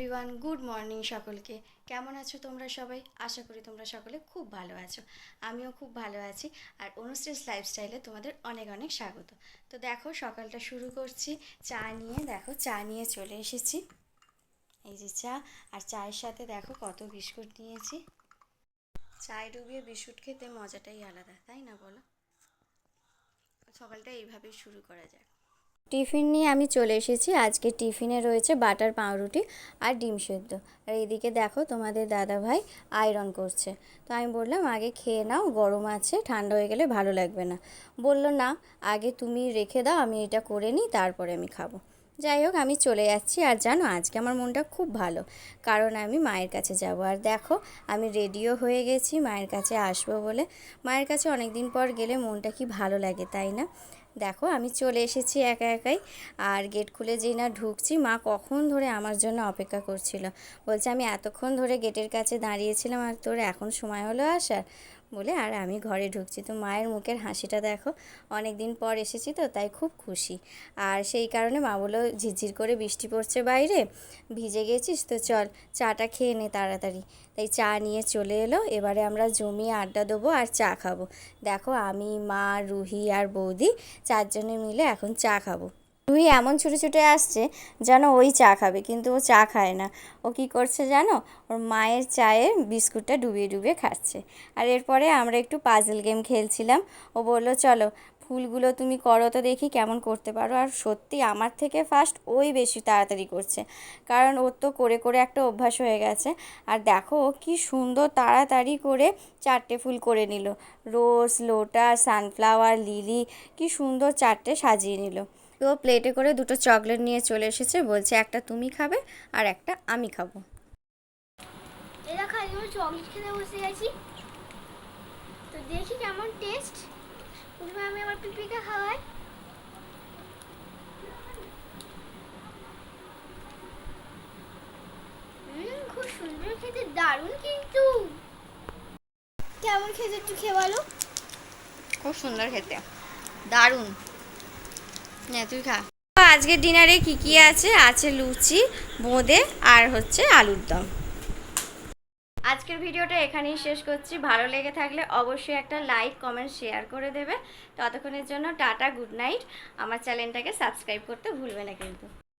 Everyone good morning সকলকে। কেমন আছো তোমরা সবাই? আশা করি তোমরা সকলে খুব ভালো আছো। আমিও খুব ভালো আছি। আর অনুশ্রীস লাইফস্টাইলে তোমাদের অনেক অনেক স্বাগত। তো দেখো সকালটা শুরু করছি। চা নিয়ে দেখো, চা নিয়ে চলে এসেছি। এই যে চা। আর চায়ের সাথে দেখো কত বিস্কুট নিয়েছি। চায় ডুবিয়ে বিস্কুট খেতে মজাটাই আলাদা, তাই না বলো? সকালটা এইভাবেই শুরু করা যাক। টিফিন নিয়ে আমি চলে এসেছি। আজকে টিফিনে রয়েছে বাটার পাউরুটি আর ডিম সেদ্ধ। আর এদিকে দেখো তোমাদের দাদা ভাই আয়রন করছে। তো আমি বললাম, আগে খেয়ে নাও, গরম আছে, ঠান্ডা হয়ে গেলে ভালো লাগবে না। বলল, না, আগে তুমি রেখে দাও, আমি এটা করে নিই, তারপরে আমি খাব। যাই হোক, আমি চলে যাচ্ছি। আর জানো, আজকে আমার মনটা খুব ভালো, কারণ আমি মায়ের কাছে যাব। আর দেখো, আমি রেডিও হয়ে গেছি, মায়ের কাছে আসব বলে। মায়ের কাছে অনেক দিন পর গেলে মনটা কি ভালো লাগে, তাই না? দেখো আমি চলে এসেছি একা একাই। আর গেট খুলে যেই না ঢুকছি, মা কখন ধরে আমার জন্য অপেক্ষা করছিল। বলছে, আমি এতক্ষণ ধরে গেটের কাছে দাঁড়িয়েছিলাম আর তোর এখন সময় হলো আসার? বলে, আর, আমি ঘরে ঢুকছি। তো মায়ের মুখের হাসিটা দেখো অনেক দিন পর এসেছি তো, তাই খুব খুশি। আর সেই কারণে মা বলল, ঝিরঝির করে বৃষ্টি পড়ছে বাইরে, ভিজে গেছিস তো, চল চাটা খেয়ে নে তাড়াতাড়ি। তাই চা নিয়ে চলে এলো, এবারে আমরা জমিয়ে আড্ডা দেবো আর চা খাব। দেখো, আমি, মা, রুহি আর বৌদি চারজনে মিলে এখন চা খাব। রুহি এমন ছুটে ছুটে আসছে যেন ওই চা খাবে, কিন্তু ও চা খায় না। ও কি করছে জানো? ওর মায়ের চায়ে বিস্কুটটা ডুবিয়ে ডুবিয়ে খাচ্ছে। আর এরপরে আমরা একটু পাজল গেম খেলছিলাম। ও বলল, চলো, ফুলগুলো তুমি করো তো দেখি কেমন করতে পারো। আর সত্যি আমার থেকে ফার্স্ট ওই বেশি তাড়াতাড়ি করছে। কারণ ওর তো করে করে একটা অভ্যাস হয়ে গেছে। আর দেখো, ও কি সুন্দর তাড়াতাড়ি করে চারটে ফুল করে নিল। রোজ, লোটাস সানফ্লাওয়ার লিলি কি সুন্দর চারটে সাজিয়ে নিল। তো প্লেটে করে দুটো চকলেট নিয়ে চলে এসেছে বলছে একটা তুমি খাবে আর একটা আমি খাব। দেখো আজকে আমি চকলেট খেতে বসে গেছি। তো দেখি কেমন টেস্ট প্রথমে আমি আমার পিপিকে খাওয়াই। খুব সুন্দর খেতে দারুণ কিন্তু। কেমন খেতে একটু খেয়ে বলো। খুব সুন্দর খেতে দারুণ। না তুই খা। আজকের ডিনারে কি কি আছে? আছে লুচি, বোঁদে আর হচ্ছে আলুর দম। আজকের ভিডিওটা এখানেই শেষ করছি। ভালো লেগে থাকলে অবশ্যই একটা লাইক, কমেন্ট, শেয়ার করে দেবে। ততক্ষণের জন্য টাটা, গুড নাইট। আমার চ্যানেলটাকে সাবস্ক্রাইব করতে ভুলবে না কিন্তু।